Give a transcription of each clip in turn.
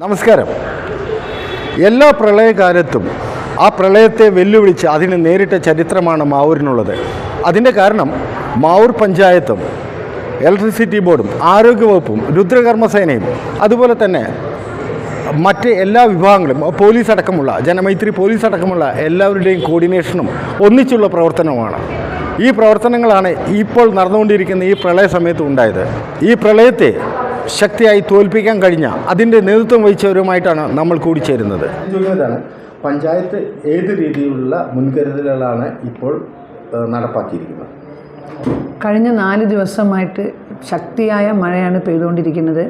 നമസ്കാരം. എല്ലാ പ്രളയകാലത്തും ആ പ്രളയത്തെ വെല്ലുവിളിച്ച് അതിന് നേരിട്ട ചരിത്രമാണ് മാവൂരിനുള്ളത്. അതിന്റെ കാരണം മാവൂർ പഞ്ചായത്തും ഇലക്ട്രിസിറ്റി ബോർഡും ആരോഗ്യവകുപ്പും രുദ്രകർമ്മസേനയും അതുപോലെ തന്നെ മറ്റ് എല്ലാ വിഭാഗങ്ങളും പോലീസ് അടക്കമുള്ള ജനമൈത്രി പോലീസ് അടക്കമുള്ള എല്ലാവരുടെയും കോർഡിനേഷനും ഒന്നിച്ചുള്ള പ്രവർത്തനവുമാണ്. ഈ പ്രവർത്തനങ്ങളാണ് ഇപ്പോൾ നടന്നുകൊണ്ടിരിക്കുന്ന ഈ പ്രളയ സമയത്ത് ഉണ്ടായത്. ഈ പ്രളയത്തെ ശക്തിയായി തോൽപ്പിക്കാൻ കഴിഞ്ഞ അതിന്റെ നേതൃത്വം വഹിച്ചവരുമായിട്ടാണ് നമ്മൾ കൂടിച്ചേരുന്നത്. പഞ്ചായത്ത് ഏത് രീതിയിലുള്ള മുൻകരുതലുകളാണ് ഇപ്പോൾ നടപ്പാക്കിയിരിക്കുന്നത്? കഴിഞ്ഞ നാല് ദിവസമായിട്ട് ശക്തിയായ മഴയാണ് പെയ്തുകൊണ്ടിരിക്കുന്നത്.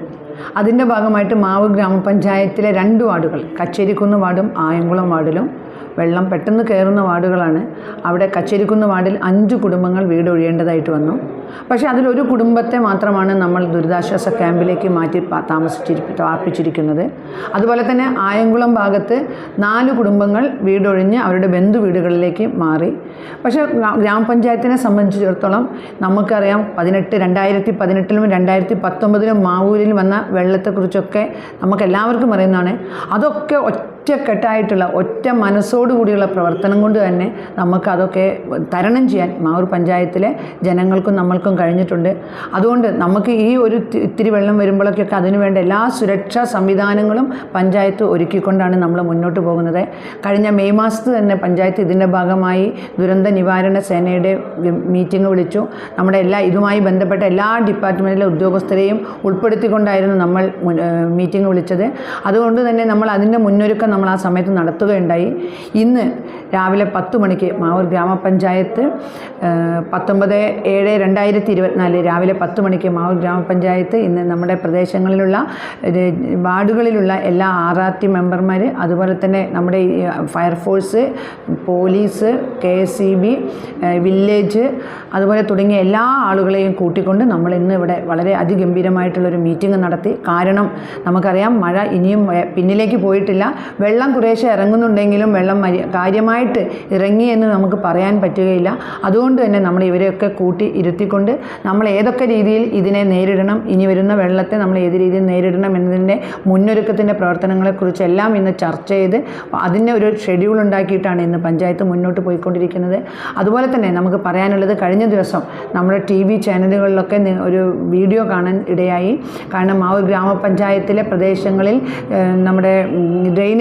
അതിന്റെ ഭാഗമായിട്ട് മാവ് ഗ്രാമപഞ്ചായത്തിലെ രണ്ട് വാർഡുകൾ കച്ചേരിക്കുന്ന് വാർഡും ആയംകുളം വാർഡിലും വെള്ളം പെട്ടെന്ന് കയറുന്ന വാർഡുകളാണ്. അവിടെ കച്ചേരിക്കുന്ന വാർഡിൽ അഞ്ച് കുടുംബങ്ങൾ വീടൊഴിയേണ്ടതായിട്ട് വന്നു. പക്ഷേ അതിലൊരു കുടുംബത്തെ മാത്രമാണ് നമ്മൾ ദുരിതാശ്വാസ ക്യാമ്പിലേക്ക് മാറ്റി താമസിച്ചിരി പാർപ്പിച്ചിരിക്കുന്നത് അതുപോലെ തന്നെ ആയങ്കുളം ഭാഗത്ത് നാല് കുടുംബങ്ങൾ വീടൊഴിഞ്ഞ് അവരുടെ ബന്ധു വീടുകളിലേക്ക് മാറി. പക്ഷേ ഗ്രാമപഞ്ചായത്തിനെ സംബന്ധിച്ചിടത്തോളം നമുക്കറിയാം പതിനെട്ട് രണ്ടായിരത്തി പതിനെട്ടിലും രണ്ടായിരത്തി പത്തൊമ്പതിലും മാവൂരിൽ വന്ന വെള്ളത്തെക്കുറിച്ചൊക്കെ നമുക്കെല്ലാവർക്കും അറിയുന്നതാണ്. അതൊക്കെ ഒറ്റക്കെട്ടായിട്ടുള്ള ഒറ്റ മനസ്സോടുകൂടിയുള്ള പ്രവർത്തനം കൊണ്ട് തന്നെ നമുക്ക് അതൊക്കെ തരണം ചെയ്യാൻ മാവൂർ പഞ്ചായത്തിലെ ജനങ്ങൾക്കും നമ്മൾക്കും കഴിഞ്ഞിട്ടുണ്ട്. അതുകൊണ്ട് നമുക്ക് ഈ ഒരു ഇത്തിരി വെള്ളം വരുമ്പോഴൊക്കെ അതിനു വേണ്ട എല്ലാ സുരക്ഷാ സംവിധാനങ്ങളും പഞ്ചായത്ത് ഒരുക്കിക്കൊണ്ടാണ് നമ്മൾ മുന്നോട്ട് പോകുന്നത്. കഴിഞ്ഞ മെയ് മാസത്ത് തന്നെ പഞ്ചായത്ത് ഇതിന്റെ ഭാഗമായി ദുരന്ത നിവാരണ സേനയുടെ മീറ്റിംഗ് വിളിച്ചു. നമ്മുടെ എല്ലാ ഇതുമായി ബന്ധപ്പെട്ട എല്ലാ ഡിപ്പാർട്ട്മെന്റിലെ ഉദ്യോഗസ്ഥരെയും ഉൾപ്പെടുത്തിക്കൊണ്ടായിരുന്നു നമ്മൾ മീറ്റിംഗ് വിളിച്ചത്. അതുകൊണ്ട് തന്നെ നമ്മൾ അതിന്റെ മുന്നൊരുക്കം നമ്മൾ ആ സമയത്ത് നടത്തുകയുണ്ടായി. ഇന്ന് രാവിലെ പത്ത് മണിക്ക് മാവൂർ ഗ്രാമപഞ്ചായത്ത് പത്തൊമ്പത് ഏഴ് രണ്ടായിരത്തി ഇരുപത്തിനാല് രാവിലെ പത്ത് മണിക്ക് മാവൂർ ഗ്രാമപഞ്ചായത്ത് ഇന്ന് നമ്മുടെ പ്രദേശങ്ങളിലുള്ള വാർഡുകളിലുള്ള എല്ലാ ആർ ആർ ടി മെമ്പർമാർ അതുപോലെ തന്നെ നമ്മുടെ fire force police K S C B village അതുപോലെ തുടങ്ങിയ എല്ലാ ആളുകളെയും കൂട്ടിക്കൊണ്ട് നമ്മൾ ഇന്ന് ഇവിടെ വളരെ അതിഗംഭീരമായിട്ടുള്ളൊരു മീറ്റിംഗ് നടത്തി. കാരണം നമുക്കറിയാം മഴ ഇനിയും പിന്നിലേക്ക് പോയിട്ടില്ല. വെള്ളം കുറേശ്ശെ ഇറങ്ങുന്നുണ്ടെങ്കിലും വെള്ളം കാര്യമായിട്ട് ഇറങ്ങി എന്ന് നമുക്ക് പറയാൻ പറ്റുകയില്ല. അതുകൊണ്ട് തന്നെ നമ്മൾ ഇവരെയൊക്കെ കൂട്ടി ഇരുത്തിക്കൊണ്ട് നമ്മൾ ഏതൊക്കെ രീതിയിൽ ഇതിനെ നേരിടണം ഇനി വരുന്ന വെള്ളത്തെ നമ്മൾ ഏത് രീതിയിൽ നേരിടണം എന്നതിന്റെ മുന്നൊരുക്കത്തിന്റെ പ്രവർത്തനങ്ങളെക്കുറിച്ചെല്ലാം ഇന്ന് ചർച്ച ചെയ്ത് അതിന്റെ ഒരു ഷെഡ്യൂൾ ഉണ്ടാക്കിയിട്ടാണ് ഇന്ന് പഞ്ചായത്ത് മുന്നോട്ട് പോയിക്കൊണ്ടിരിക്കുന്നത്. അതുപോലെ തന്നെ നമുക്ക് പറയാനുള്ളത് കഴിഞ്ഞ ദിവസം നമ്മുടെ ടി വി ചാനലുകളിലൊക്കെ ഒരു വീഡിയോ കാണാൻ ഇടയായി. കാരണം ആ ഒരു ഗ്രാമപഞ്ചായത്തിലെ പ്രദേശങ്ങളിൽ നമ്മുടെ ഉം,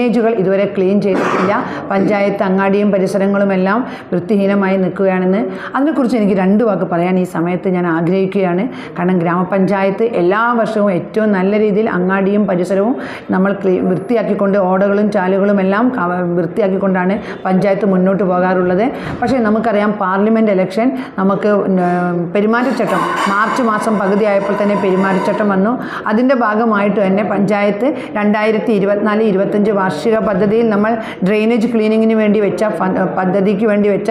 ഡ്രെയിനേജുകൾ ഇതുവരെ ക്ലീൻ ചെയ്തിട്ടില്ല. പഞ്ചായത്ത് അങ്ങാടിയും പരിസരങ്ങളുമെല്ലാം വൃത്തിഹീനമായി നിൽക്കുകയാണെന്ന്. അതിനെക്കുറിച്ച് എനിക്ക് രണ്ട് വാക്ക് പറയാൻ ഈ സമയത്ത് ഞാൻ ആഗ്രഹിക്കുകയാണ്. കാരണം ഗ്രാമപഞ്ചായത്ത് എല്ലാ വർഷവും ഏറ്റവും നല്ല രീതിയിൽ അങ്ങാടിയും പരിസരവും നമ്മൾ വൃത്തിയാക്കിക്കൊണ്ട് ഓടകളും ചാലുകളും എല്ലാം വൃത്തിയാക്കിക്കൊണ്ടാണ് പഞ്ചായത്ത് മുന്നോട്ട് പോകാറുള്ളത്. പക്ഷേ നമുക്കറിയാം പാർലമെന്റ് ഇലക്ഷൻ നമുക്ക് പെരുമാറ്റച്ചട്ടം മാർച്ച് മാസം പകുതിയായപ്പോൾ തന്നെ പെരുമാറ്റച്ചട്ടം വന്നു. അതിന്റെ ഭാഗമായിട്ട് തന്നെ പഞ്ചായത്ത് രണ്ടായിരത്തി ഇരുപത്തിനാല് ഇരുപത്തഞ്ച് വാർഷിക പദ്ധതിയിൽ നമ്മൾ ഡ്രെയിനേജ് ക്ലീനിങ്ങിന് വേണ്ടി വെച്ച പദ്ധതിക്ക് വേണ്ടി വെച്ച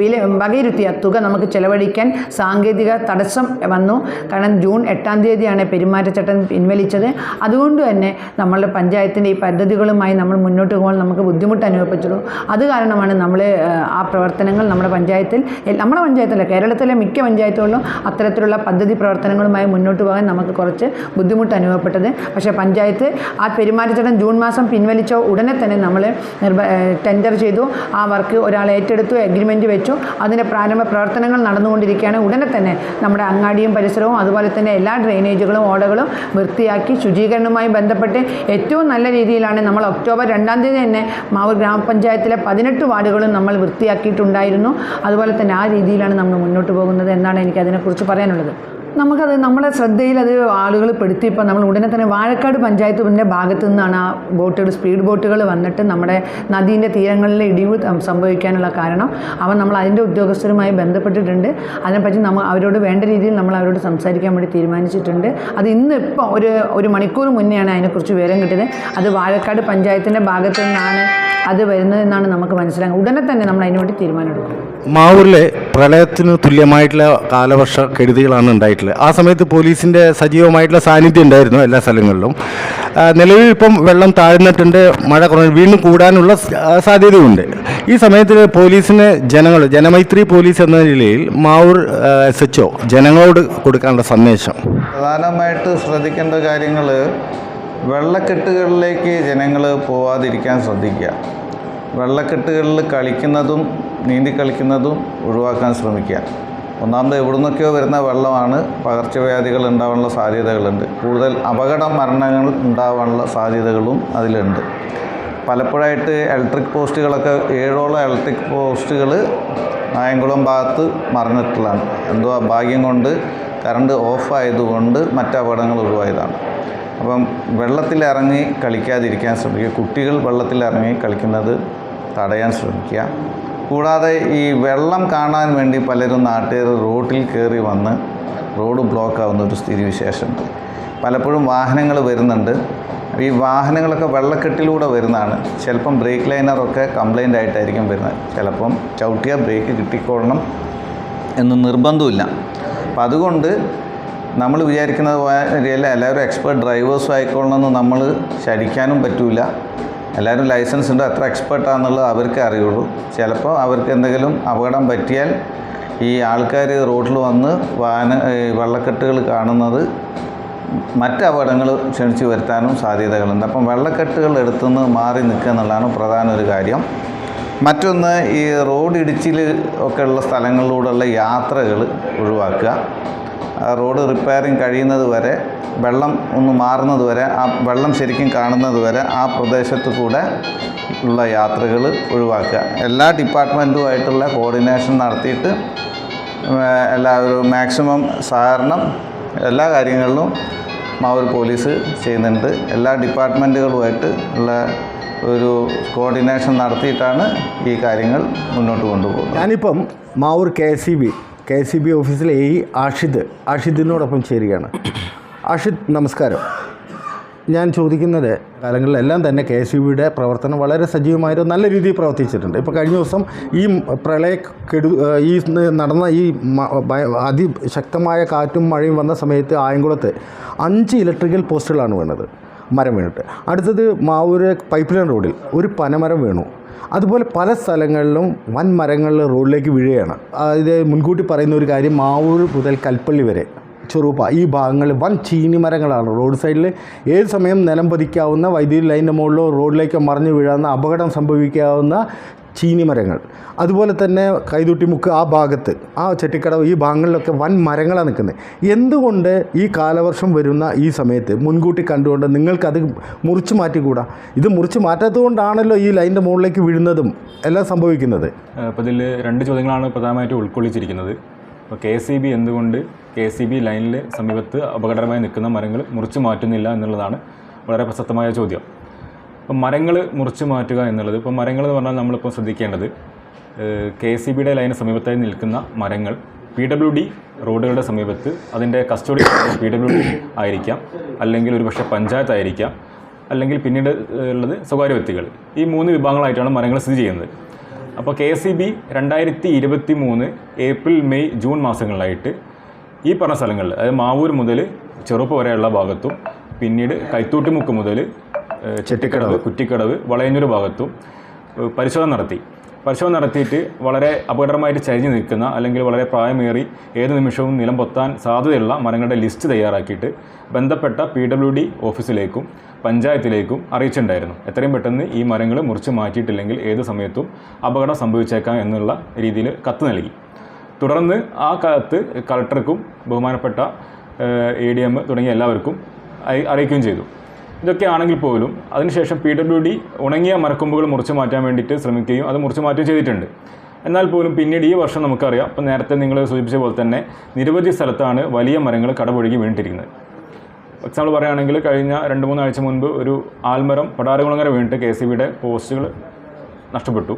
വില വകയിരുത്തിയ തുക നമുക്ക് ചെലവഴിക്കാൻ സാങ്കേതിക തടസ്സം വന്നു. കാരണം ജൂൺ എട്ടാം തീയതിയാണ് പെരുമാറ്റച്ചട്ടം പിൻവലിച്ചത്. അതുകൊണ്ട് തന്നെ നമ്മളുടെ പഞ്ചായത്തിന്റെ ഈ പദ്ധതികളുമായി നമ്മൾ മുന്നോട്ട് പോകാൻ നമുക്ക് ബുദ്ധിമുട്ട് അനുഭവപ്പെട്ടു. അത് കാരണമാണ് നമ്മൾ ആ പ്രവർത്തനങ്ങൾ നമ്മുടെ പഞ്ചായത്തിൽ നമ്മുടെ പഞ്ചായത്തല്ല കേരളത്തിലെ മിക്ക പഞ്ചായത്തുകളിലും അത്തരത്തിലുള്ള പദ്ധതി പ്രവർത്തനങ്ങളുമായി മുന്നോട്ട് പോകാൻ നമുക്ക് കുറച്ച് ബുദ്ധിമുട്ട് അനുഭവപ്പെട്ടത്. പക്ഷേ പഞ്ചായത്ത് ആ പെരുമാറ്റച്ചട്ടം ജൂൺ മാസം പിൻവലിച്ച ഉടനെ തന്നെ നമ്മൾ ടെൻഡർ ചെയ്തു. ആ വർക്ക് ഒരാൾ ഏറ്റെടുത്തു എഗ്രിമെന്റ് വെച്ചു. അതിന്റെ പ്രാരംഭ പ്രവർത്തനങ്ങൾ നടന്നുകൊണ്ടിരിക്കുകയാണ്. ഉടനെ തന്നെ നമ്മുടെ അങ്ങാടിയും പരിസരവും അതുപോലെ തന്നെ എല്ലാ ഡ്രെയിനേജുകളും ഓടകളും വൃത്തിയാക്കി ശുചീകരണവുമായി ബന്ധപ്പെട്ട് ഏറ്റവും നല്ല രീതിയിലാണ് നമ്മൾ ഒക്ടോബർ രണ്ടാം തീയതി തന്നെ മാവൂർ ഗ്രാമപഞ്ചായത്തിലെ പതിനെട്ട് വാർഡുകളും നമ്മൾ വൃത്തിയാക്കിയിട്ടുണ്ടായിരുന്നു. അതുപോലെ തന്നെ ആ രീതിയിലാണ് നമ്മൾ മുന്നോട്ട് പോകുന്നത് എന്നാണ് എനിക്ക് അതിനെക്കുറിച്ച് പറയാനുള്ളത്. നമുക്കത് നമ്മളെ ശ്രദ്ധയിൽ അത് ആളുകൾ പെടുത്തിയപ്പോൾ നമ്മൾ ഉടനെ തന്നെ വാഴക്കാട് പഞ്ചായത്തിന്റെ ഭാഗത്തു നിന്നാണ് ആ ബോട്ടുകൾ സ്പീഡ് ബോട്ടുകൾ വന്നിട്ട് നമ്മുടെ നദീന്റെ തീരങ്ങളിൽ ഇടിവ് സംഭവിക്കാനുള്ള കാരണം. അവൻ നമ്മൾ അതിന്റെ ഉദ്യോഗസ്ഥരുമായി ബന്ധപ്പെട്ടിട്ടുണ്ട്. അതിനെപ്പറ്റി നമ്മൾ അവരോട് വേണ്ട രീതിയിൽ നമ്മൾ അവരോട് സംസാരിക്കാൻ വേണ്ടി തീരുമാനിച്ചിട്ടുണ്ട്. അത് ഇന്ന് ഇപ്പോൾ ഒരു ഒരു മണിക്കൂർ മുന്നെയാണ് അതിനെക്കുറിച്ച് വിവരം കിട്ടിയത് അത് വാഴക്കാട് പഞ്ചായത്തിന്റെ ഭാഗത്തു നിന്നാണ് അത് വരുന്നതെന്നാണ് നമുക്ക് മനസ്സിലാകുന്നത് ഉടനെ തന്നെ നമ്മൾ അതിനുവേണ്ടി തീരുമാനമെടുക്കും. മാവൂരിലെ പ്രളയത്തിന് തുല്യമായിട്ടുള്ള കാലവർഷ കെടുതികളാണ് ഉണ്ടായിട്ടുള്ളത്. ആ സമയത്ത് പോലീസിന്റെ സജീവമായിട്ടുള്ള സാന്നിധ്യം ഉണ്ടായിരുന്നു എല്ലാ സ്ഥലങ്ങളിലും. നിലവിൽ ഇപ്പം വെള്ളം താഴ്ന്നിട്ടുണ്ട് മഴ കുറഞ്ഞു വീണ്ടും കൂടാനുള്ള സാധ്യതയുണ്ട്. ഈ സമയത്ത് പോലീസിന് ജനങ്ങൾ ജനമൈത്രി പോലീസ് എന്ന നിലയിൽ മാവൂർ എസ് എച്ച് ജനങ്ങളോട് കൊടുക്കാനുള്ള സന്ദേശം. പ്രധാനമായിട്ട് ശ്രദ്ധിക്കേണ്ട കാര്യങ്ങൾ വെള്ളക്കെട്ടുകളിലേക്ക് ജനങ്ങൾ പോവാതിരിക്കാൻ ശ്രദ്ധിക്കുക. വെള്ളക്കെട്ടുകളിൽ കളിക്കുന്നതും നീന്തി കളിക്കുന്നതും ഒഴിവാക്കാൻ ശ്രമിക്കുക. ഒന്നാമത് എവിടെ നിന്നൊക്കെയോ വരുന്ന വെള്ളമാണ് പകർച്ചവ്യാധികൾ ഉണ്ടാവാനുള്ള സാധ്യതകളുണ്ട്. കൂടുതൽ അപകട മരണങ്ങൾ ഉണ്ടാവാനുള്ള സാധ്യതകളും അതിലുണ്ട്. പലപ്പോഴായിട്ട് ഇലക്ട്രിക് പോസ്റ്റുകളൊക്കെ ഏഴോളം ഇലക്ട്രിക് പോസ്റ്റുകൾ നായംകുളം ഭാഗത്ത് മറിഞ്ഞിട്ടുള്ളതാണ് എന്തോ ഭാഗ്യം കൊണ്ട് കറണ്ട് ഓഫ് ആയതുകൊണ്ട് മറ്റ് അപകടങ്ങൾ ഒഴിവായതാണ്. അപ്പം വെള്ളത്തിലിറങ്ങി കളിക്കാതിരിക്കാൻ ശ്രമിക്കുക. കുട്ടികൾ വെള്ളത്തിലിറങ്ങി കളിക്കുന്നത് തടയാൻ ശ്രമിക്കുക. കൂടാതെ ഈ വെള്ളം കാണാൻ വേണ്ടി പലരും നാട്ടുകാർ റോഡിൽ കയറി വന്ന് റോഡ് ബ്ലോക്ക് ആവുന്ന ഒരു സ്ഥിതിവിശേഷമുണ്ട് പലപ്പോഴും വാഹനങ്ങൾ വരുന്നുണ്ട്. ഈ വാഹനങ്ങളൊക്കെ വെള്ളക്കെട്ടിലൂടെ വരുന്നതാണ്. ചിലപ്പം ബ്രേക്ക് ലൈനറൊക്കെ കംപ്ലൈന്റ് ആയിട്ടായിരിക്കും വരുന്നത്. ചിലപ്പം ചവിട്ടിയ ബ്രേക്ക് കിട്ടിക്കൊള്ളണം എന്ന് നിർബന്ധമില്ല. അപ്പം അതുകൊണ്ട് നമ്മൾ വിചാരിക്കുന്നത് പോലെയല്ല എല്ലാവരും എക്സ്പേർട്ട് ഡ്രൈവേഴ്സും ആയിക്കോളണമെന്ന് നമ്മൾ ശരിക്കാനും പറ്റില്ല എല്ലാവരും ലൈസൻസ് ഉണ്ട് എത്ര എക്സ്പേർട്ടാണെന്നുള്ളത് അവർക്ക് അറിയുള്ളൂ. ചിലപ്പോൾ അവർക്ക് എന്തെങ്കിലും അപകടം പറ്റിയാൽ ഈ ആൾക്കാർ റോഡിൽ വന്ന് വാഹന വെള്ളക്കെട്ടുകൾ കാണുന്നത് മറ്റ് അപകടങ്ങൾ ക്ഷണിച്ചു വരുത്താനും സാധ്യതകളുണ്ട്. അപ്പം വെള്ളക്കെട്ടുകൾ എടുത്തുനിന്ന് മാറി നിൽക്കുക എന്നുള്ളതാണ് പ്രധാന ഒരു കാര്യം. മറ്റൊന്ന് ഈ റോഡ് ഇടിച്ചിൽ ഒക്കെ ഉള്ള സ്ഥലങ്ങളിലൂടെയുള്ള യാത്രകൾ ഒഴിവാക്കുക. റോഡ് റിപ്പയറിങ് കഴിയുന്നത് വരെ വെള്ളം ഒന്ന് മാറുന്നത് വരെ ആ വെള്ളം ശരിക്കും കാണുന്നത് വരെ ആ പ്രദേശത്ത് കൂടെ ഉള്ള യാത്രകൾ ഒഴിവാക്കുക. എല്ലാ ഡിപ്പാർട്ട്മെന്റുമായിട്ടുള്ള കോർഡിനേഷൻ നടത്തിയിട്ട് എല്ലാവരും മാക്സിമം സഹകരണം എല്ലാ കാര്യങ്ങളിലും മാവൂർ പോലീസ് ചെയ്യുന്നുണ്ട്. എല്ലാ ഡിപ്പാർട്ട്മെന്റുകളുമായിട്ട് ഉള്ള ഒരു കോർഡിനേഷൻ നടത്തിയിട്ടാണ് ഈ കാര്യങ്ങൾ മുന്നോട്ട് കൊണ്ടുപോകുന്നത്. ഞാനിപ്പം Mavoor K S K C B ഓഫീസിലെ എ ആഷിദ് ആഷിദിനോടൊപ്പം ചേരുകയാണ്. ആഷിദ് നമസ്കാരം. ഞാൻ ചോദിക്കുന്നത് കാലങ്ങളിലെല്ലാം തന്നെ കെ എസ് ബിയുടെ പ്രവർത്തനം വളരെ സജീവമായിരുന്നു നല്ല രീതിയിൽ പ്രവർത്തിച്ചിട്ടുണ്ട്. ഇപ്പോൾ കഴിഞ്ഞ ദിവസം ഈ പ്രളയ കെടു ഈ നടന്ന ഈ അതിശക്തമായ കാറ്റും മഴയും വന്ന സമയത്ത് ആയംകുളത്ത് അഞ്ച് ഇലക്ട്രിക്കൽ പോസ്റ്റുകളാണ് വീണത്. മരം വീണിട്ട്. അടുത്തത് മാവൂര് പൈപ്പ് ലൈൻ റോഡിൽ ഒരു പനമരം വീണു. അതുപോലെ പല സ്ഥലങ്ങളിലും വൻ മരങ്ങൾ റോഡിലേക്ക് വീഴുകയാണ്. ഇത് മുൻകൂട്ടി പറയുന്ന ഒരു കാര്യം മാവൂർ മുതൽ കൽപ്പള്ളി വരെ ചെറുപ്പ ഈ ഭാഗങ്ങളിൽ വൻ ചീനി മരങ്ങളാണ്. റോഡ് സൈഡിൽ ഏത് സമയം നിലം പതിക്കാവുന്ന വൈദ്യുതി ലൈനിന്റെ മുകളിലോ റോഡിലേക്കോ മറിഞ്ഞു വീഴാവുന്ന അപകടം സംഭവിക്കാവുന്ന ചീനി മരങ്ങൾ. അതുപോലെ തന്നെ കൈതുട്ടിമുക്ക് ആ ഭാഗത്ത് ആ ചെട്ടിക്കടവ് ഈ ഭാഗങ്ങളിലൊക്കെ വൻ മരങ്ങളാണ് നിൽക്കുന്നത്. എന്തുകൊണ്ട് ഈ കാലവർഷം വരുന്ന ഈ സമയത്ത് മുൻകൂട്ടി കണ്ടുകൊണ്ട് നിങ്ങൾക്കത് മുറിച്ച് മാറ്റിക്കൂടാ? ഇത് മുറിച്ച് മാറ്റാത്തതുകൊണ്ടാണല്ലോ ഈ ലൈന്റെ മുകളിലേക്ക് വീഴുന്നതും എല്ലാം സംഭവിക്കുന്നത്. അപ്പോൾ ഇതിൽ രണ്ട് ചോദ്യങ്ങളാണ് പ്രധാനമായിട്ട് ഉൾക്കൊള്ളിച്ചിരിക്കുന്നത്. അപ്പോൾ കെ എസ് ബി എന്തുകൊണ്ട് കെ എസ് ബി ലൈനിൽ സമീപത്ത് അപകടകരമായി നിൽക്കുന്ന മരങ്ങൾ മുറിച്ചു മാറ്റുന്നില്ല എന്നുള്ളതാണ് വളരെ പ്രസക്തമായ ചോദ്യം. അപ്പം മരങ്ങൾ മുറിച്ചു മാറ്റുക എന്നുള്ളത് ഇപ്പോൾ മരങ്ങൾ എന്ന് പറഞ്ഞാൽ നമ്മളിപ്പോൾ ശ്രദ്ധിക്കേണ്ടത് കെ സി ബിയുടെ ലൈന് സമീപത്തായി നിൽക്കുന്ന മരങ്ങൾ പി ഡബ്ല്യു ഡി റോഡുകളുടെ സമീപത്ത് അതിന്റെ കസ്റ്റഡി പി ഡബ്ല്യു ഡി ആയിരിക്കാം അല്ലെങ്കിൽ ഒരുപക്ഷെ പഞ്ചായത്ത് ആയിരിക്കാം അല്ലെങ്കിൽ പിന്നീട് ഉള്ളത് സ്വകാര്യ വ്യക്തികൾ. ഈ മൂന്ന് വിഭാഗങ്ങളായിട്ടാണ് മരങ്ങൾ സ്ഥിതി ചെയ്യുന്നത്. അപ്പോൾ കെ സി ബി രണ്ടായിരത്തി ഇരുപത്തി മൂന്ന് ഏപ്രിൽ മെയ് ജൂൺ മാസങ്ങളിലായിട്ട് ഈ പറഞ്ഞ സ്ഥലങ്ങളിൽ അതായത് മാവൂർ മുതൽ ചെറുപ്പ് വരെയുള്ള ഭാഗത്തും പിന്നീട് കൈത്തൂട്ടിമുക്ക് മുതൽ ചെട്ടിക്കടവ് കുറ്റിക്കടവ് വളയന്നൂർ ഭാഗത്തും പരിശോധന നടത്തി. പരിശോധന നടത്തിയിട്ട് വളരെ അപകടമായിട്ട് ചരിഞ്ഞ് നിൽക്കുന്ന അല്ലെങ്കിൽ വളരെ പ്രായമേറി ഏത് നിമിഷവും നിലം പൊത്താൻ സാധ്യതയുള്ള മരങ്ങളുടെ ലിസ്റ്റ് തയ്യാറാക്കിയിട്ട് ബന്ധപ്പെട്ട പി ഡബ്ല്യു ഡി ഓഫീസിലേക്കും പഞ്ചായത്തിലേക്കും അറിയിച്ചിട്ടുണ്ടായിരുന്നു. എത്രയും പെട്ടെന്ന് ഈ മരങ്ങൾ മുറിച്ച് മാറ്റിയിട്ടില്ലെങ്കിൽ ഏത് സമയത്തും അപകടം സംഭവിച്ചേക്കാം എന്നുള്ള രീതിയിൽ കത്ത് നൽകി. തുടർന്ന് ആ കത്ത് കളക്ടർക്കും ബഹുമാനപ്പെട്ട എ ഡി എം തുടങ്ങിയ എല്ലാവർക്കും അറിയിക്കുകയും ചെയ്തു. ഇതൊക്കെ ആണെങ്കിൽ പോലും അതിനുശേഷം പി ഡബ്ല്യു ഡി ഉണങ്ങിയ മരക്കൊമ്പുകൾ മുറിച്ച് മാറ്റാൻ വേണ്ടിയിട്ട് ശ്രമിക്കുകയും അത് മുറിച്ച് മാറ്റുകയും ചെയ്തിട്ടുണ്ട്. എന്നാൽ പോലും പിന്നീട് ഈ വർഷം നമുക്കറിയാം ഇപ്പം നേരത്തെ നിങ്ങൾ സൂചിപ്പിച്ച പോലെ തന്നെ നിരവധി സ്ഥലത്താണ് വലിയ മരങ്ങൾ കടപൊഴുകി വീണിട്ടിരിക്കുന്നത്. എക്സാമ്പിൾ പറയുകയാണെങ്കിൽ കഴിഞ്ഞ രണ്ട് മൂന്ന് ആഴ്ച മുൻപ് ഒരു ആൽമരം പടാരകുളങ്ങര വീണിട്ട് കെ സി ബിയുടെ പോസ്റ്റുകൾ നഷ്ടപ്പെട്ടു.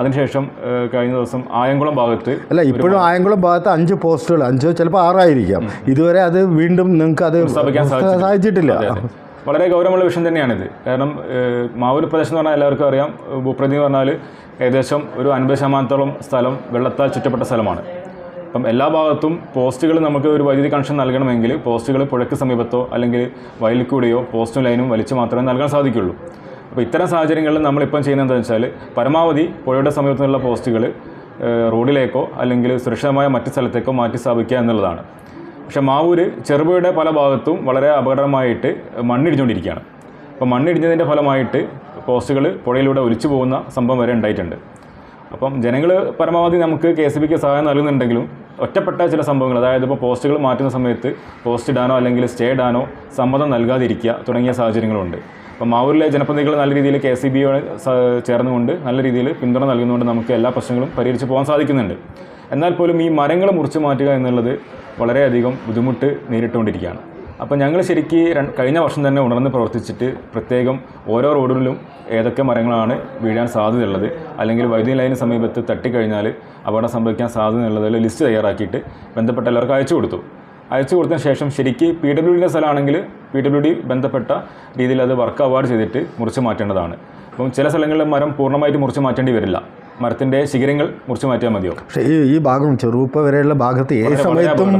അതിനുശേഷം കഴിഞ്ഞ ദിവസം ആയംകുളം ഭാഗത്ത് അല്ല ഇപ്പോഴും ആയംകുളം ഭാഗത്ത് അഞ്ച് പോസ്റ്റുകൾ അഞ്ചോ ചിലപ്പോൾ ആറായിരിക്കാം. ഇതുവരെ അത് വീണ്ടും നിങ്ങൾക്ക് അത് സ്ഥാപിക്കാൻ സാധിച്ചിട്ടില്ല. വളരെ ഗൗരവമുള്ള വിഷയം തന്നെയാണിത്. കാരണം മാവൂർ പ്രദേശം എന്ന് പറഞ്ഞാൽ എല്ലാവർക്കും അറിയാം. ഭൂപ്രതി എന്ന് പറഞ്ഞാൽ ഏകദേശം ഒരു അൻപത് ശതമാനത്തോളം സ്ഥലം വെള്ളത്താൽ ചുറ്റപ്പെട്ട സ്ഥലമാണ്. അപ്പം എല്ലാ ഭാഗത്തും പോസ്റ്റുകൾ നമുക്ക് ഒരു വൈദ്യുതി കണക്ഷൻ നൽകണമെങ്കിൽ പോസ്റ്റുകൾ പുഴയ്ക്ക് സമീപത്തോ അല്ലെങ്കിൽ വയലിൽ കൂടിയോ പോസ്റ്റും ലൈനും വലിച്ചു മാത്രമേ നൽകാൻ സാധിക്കുള്ളൂ. അപ്പോൾ ഇത്തരം സാഹചര്യങ്ങളിൽ നമ്മളിപ്പം ചെയ്യുന്നത് എന്താ വെച്ചാൽ പരമാവധി പുഴയുടെ സമീപത്തുള്ള പോസ്റ്റുകൾ റോഡിലേക്കോ അല്ലെങ്കിൽ സുരക്ഷിതമായ മറ്റ് സ്ഥലത്തേക്കോ മാറ്റി സ്ഥാപിക്കുക എന്നുള്ളതാണ്. പക്ഷേ മാവൂർ ചെറുപുഴയുടെ പല ഭാഗത്തും വളരെ അപകടമായിട്ട് മണ്ണിടിഞ്ഞുകൊണ്ടിരിക്കുകയാണ്. അപ്പോൾ മണ്ണിടിഞ്ഞതിന്റെ ഫലമായിട്ട് പോസ്റ്റുകൾ പുഴയിലൂടെ ഒലിച്ചു പോകുന്ന സംഭവം വരെ ഉണ്ടായിട്ടുണ്ട്. അപ്പം ജനങ്ങൾ പരമാവധി നമുക്ക് കെ എസ് ബിക്ക് സഹായം നൽകുന്നുണ്ടെങ്കിലും ഒറ്റപ്പെട്ട ചില സംഭവങ്ങൾ അതായത് ഇപ്പോൾ പോസ്റ്റുകൾ മാറ്റുന്ന സമയത്ത് പോസ്റ്റ് ഇടാനോ അല്ലെങ്കിൽ സ്റ്റേ ഇടാനോ സമ്മതം നൽകാതിരിക്കുക തുടങ്ങിയ സാഹചര്യങ്ങളുണ്ട്. അപ്പം മാവൂരിലെ ജനപ്രതിനിധികൾ നല്ല രീതിയിൽ കെ എസ് ബിയോട് ചേർന്നുകൊണ്ട് നല്ല രീതിയിൽ പിന്തുണ നൽകുന്നതുകൊണ്ട് നമുക്ക് എല്ലാ പ്രശ്നങ്ങളും പരിഹരിച്ച് പോകാൻ സാധിക്കുന്നുണ്ട്. എന്നാൽ പോലും ഈ മരങ്ങൾ മുറിച്ച് മാറ്റുക എന്നുള്ളത് വളരെയധികം ബുദ്ധിമുട്ട് നേരിട്ടുകൊണ്ടിരിക്കുകയാണ്. അപ്പോൾ ഞങ്ങൾ ശരിക്ക് കഴിഞ്ഞ വർഷം തന്നെ ഉണർന്ന് പ്രവർത്തിച്ചിട്ട് പ്രത്യേകം ഓരോ റോഡിലും ഏതൊക്കെ മരങ്ങളാണ് വീഴാൻ സാധ്യതയുള്ളത് അല്ലെങ്കിൽ വൈദ്യുതി ലൈന് സമീപത്ത് തട്ടിക്കഴിഞ്ഞാൽ അപകടം സംഭവിക്കാൻ സാധ്യതയുള്ളതിൽ ലിസ്റ്റ് തയ്യാറാക്കിയിട്ട് ബന്ധപ്പെട്ട എല്ലാവർക്കും അയച്ചു കൊടുത്തു. അയച്ചു കൊടുത്തതിന് ശേഷം ശരിക്ക് പി ഡബ്ല്യു ഡിന്റെ സ്ഥലമാണെങ്കിൽ പി ഡബ്ല്യു ഡി ബന്ധപ്പെട്ട രീതിയിൽ അത് വർക്ക് അവാർഡ് ചെയ്തിട്ട് മുറിച്ച് മാറ്റേണ്ടതാണ്. അപ്പം ചില സ്ഥലങ്ങളിൽ മരം പൂർണമായിട്ട് മുറിച്ച് മാറ്റേണ്ടി വരില്ല. മരത്തിന്റെ ശിഖരങ്ങൾ മുറിച്ച് മാറ്റിയാൽ മതിയോ? പക്ഷേ ഈ ഈ ഭാഗം ചെറുപ്പ വരെയുള്ള ഭാഗത്ത് ഏത് സമയത്തും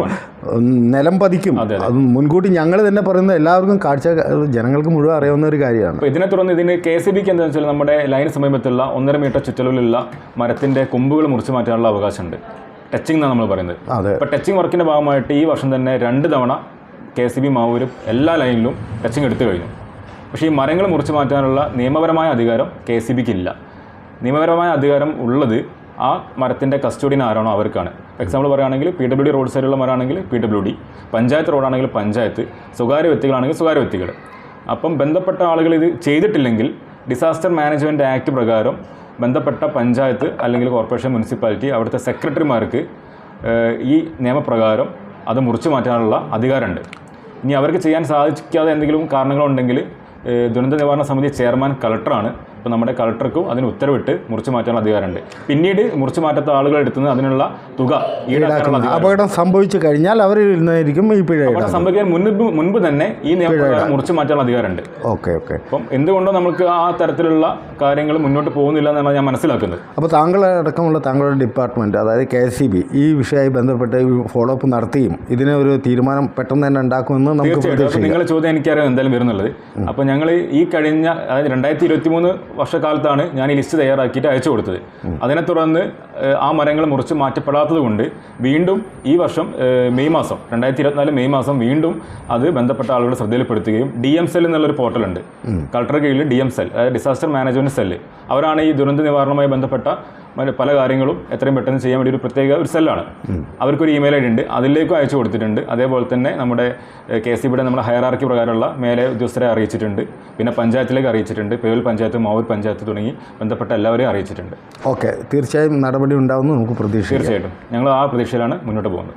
നിലം പതിക്കും. അത് മുൻകൂട്ടി ഞങ്ങൾ തന്നെ പറയുന്നത് എല്ലാവർക്കും കാഴ്ച ജനങ്ങൾക്ക് മുഴുവൻ അറിയാവുന്ന ഒരു കാര്യമാണ്. അപ്പോൾ ഇതിനെ തുടർന്ന് ഇതിന് കെ സി ബിക്ക് എന്താണെന്ന് വെച്ചാൽ നമ്മുടെ ലൈൻ സമീപത്തുള്ള ഒന്നര മീറ്റർ ചുറ്റളവിലുള്ള മരത്തിന്റെ കൊമ്പുകൾ മുറിച്ച് മാറ്റാനുള്ള അവകാശമുണ്ട്. ടച്ചിങ് എന്നാണ് നമ്മൾ പറയുന്നത്. അതെ. അപ്പോൾ ടച്ചിങ് വർക്കിന്റെ ഭാഗമായിട്ട് ഈ വർഷം തന്നെ രണ്ട് തവണ കെ സി ബി മാവൂരും എല്ലാ ലൈനിലും ടച്ചിങ് എടുത്തു കഴിഞ്ഞു. പക്ഷേ ഈ മരങ്ങൾ മുറിച്ചു മാറ്റാനുള്ള നിയമപരമായ അധികാരം കെ സി ബിക്ക് ഇല്ല. നിയമപരമായ അധികാരം ഉള്ളത് ആ മരത്തിന്റെ കസ്റ്റോഡിയൻ ആരാണോ അവർക്കാണ്. എക്സാമ്പിൾ പറയുകയാണെങ്കിൽ പി ഡബ്ല്യു ഡി റോഡ് സൈഡിലുള്ള മരമാണെങ്കിൽ പി ഡബ്ല്യു ഡി പഞ്ചായത്ത് റോഡാണെങ്കിൽ പഞ്ചായത്ത് സ്വകാര്യ വ്യക്തികളാണെങ്കിൽ സ്വകാര്യ വ്യക്തികൾ അപ്പം ബന്ധപ്പെട്ട ആളുകൾ ഇത് ചെയ്തിട്ടില്ലെങ്കിൽ ഡിസാസ്റ്റർ മാനേജ്മെന്റ് ആക്ട് പ്രകാരം ബന്ധപ്പെട്ട പഞ്ചായത്ത് അല്ലെങ്കിൽ കോർപ്പറേഷൻ മുനിസിപ്പാലിറ്റി അവിടുത്തെ സെക്രട്ടറിമാർക്ക് ഈ നിയമപ്രകാരം അത് മുറിച്ചു മാറ്റാനുള്ള അധികാരമുണ്ട്. ഇനി അവർക്ക് ചെയ്യാൻ സാധിക്കാതെ എന്തെങ്കിലും കാരണങ്ങളുണ്ടെങ്കിൽ ദുരന്ത നിവാരണ സമിതി ചെയർമാൻ കളക്ടറാണ് അപ്പോൾ നമ്മുടെ കളക്ടർക്കും അതിന് ഉത്തരവിട്ട് മുറിച്ചു മാറ്റാനുള്ള അധികാരമുണ്ട്. പിന്നീട് മുറിച്ചു മാറ്റാത്ത ആളുകൾ എടുത്തുന്ന അതിനുള്ള തുക ഈടാക്കാനുള്ള അപകടം സംഭവിച്ചു കഴിഞ്ഞാൽ അവർ ഇരുന്നായിരിക്കും ഈ പിഴ അപകടം സംഭവിക്കാൻ മുൻപ് മുൻപ് തന്നെ ഈ നിയമപ്രകാരം മുറിച്ചു മാറ്റാനുള്ള അധികാരമുണ്ട്. Okay okay. അപ്പം എന്തുകൊണ്ടോ നമുക്ക് ആ തരത്തിലുള്ള കാര്യങ്ങൾ മുന്നോട്ട് പോകുന്നില്ല എന്നാണ് ഞാൻ മനസ്സിലാക്കുന്നത്. അപ്പോൾ താങ്കളടക്കമുള്ള താങ്കളുടെ ഡിപ്പാർട്ട്മെന്റ് അതായത് കെ എസ് സി ബി ഈ വിഷയമായി ബന്ധപ്പെട്ട് ഫോളോ അപ്പ് നടത്തിയും ഇതിനെ ഒരു തീരുമാനം പെട്ടെന്ന് തന്നെ ഉണ്ടാക്കുമെന്ന് നമുക്ക് നിങ്ങളുടെ ചോദ്യം എനിക്കറിയാം എന്തായാലും വരുന്നുള്ളത്. അപ്പോൾ ഞങ്ങൾ ഈ കഴിഞ്ഞ അതായത് രണ്ടായിരത്തി ഇരുപത്തി മൂന്ന് വർഷക്കാലത്താണ് ഞാൻ ഈ ലിസ്റ്റ് തയ്യാറാക്കിയിട്ട് അയച്ചു കൊടുത്തത്. അതിനെ തുടർന്ന് ആ മരങ്ങൾ മുറിച്ച് മാറ്റപ്പെടാത്തത് കൊണ്ട് വീണ്ടും ഈ വർഷം മെയ് മാസം രണ്ടായിരത്തി ഇരുപത്തിനാല് മെയ് മാസം വീണ്ടും അത് ബന്ധപ്പെട്ട ആളുകളുടെ ശ്രദ്ധയിൽപ്പെടുത്തുകയും ഡി എം സെൽ എന്നുള്ളൊരു പോർട്ടലുണ്ട്. കളക്ടറുടെ കീഴിൽ ഡി എം സെൽ അതായത് ഡിസാസ്റ്റർ മാനേജ്മെന്റ് സെല്ല്. അവരാണ് ഈ ദുരന്ത നിവാരണവുമായി ബന്ധപ്പെട്ട പല കാര്യങ്ങളും എത്രയും പെട്ടെന്ന് ചെയ്യാൻ വേണ്ടി ഒരു പ്രത്യേക ഒരു സെല്ലാണ്. അവർക്കൊരു ഇമെയിൽ ഐ ഡി ഉണ്ട് അതിലേക്കും അയച്ചു കൊടുത്തിട്ടുണ്ട്. അതേപോലെ തന്നെ നമ്മുടെ കെ സി ബിയുടെ നമ്മുടെ ഹയറാർക്കി പ്രകാരമുള്ള മേലെ ഉദ്യോഗസ്ഥരെ അറിയിച്ചിട്ടുണ്ട്. പിന്നെ പഞ്ചായത്തിലേക്ക് അറിയിച്ചിട്ടുണ്ട്. പേവൽ പഞ്ചായത്ത് മാവൂർ പഞ്ചായത്ത് തുടങ്ങി ബന്ധപ്പെട്ട എല്ലാവരെയും അറിയിച്ചിട്ടുണ്ട്. ഓക്കെ തീർച്ചയായും നടപടി ഉണ്ടാവുമെന്ന് നമുക്ക് പ്രതീക്ഷ തീർച്ചയായിട്ടും. ഞങ്ങൾ ആ പ്രതീക്ഷയിലാണ് മുന്നോട്ട് പോകുന്നത്.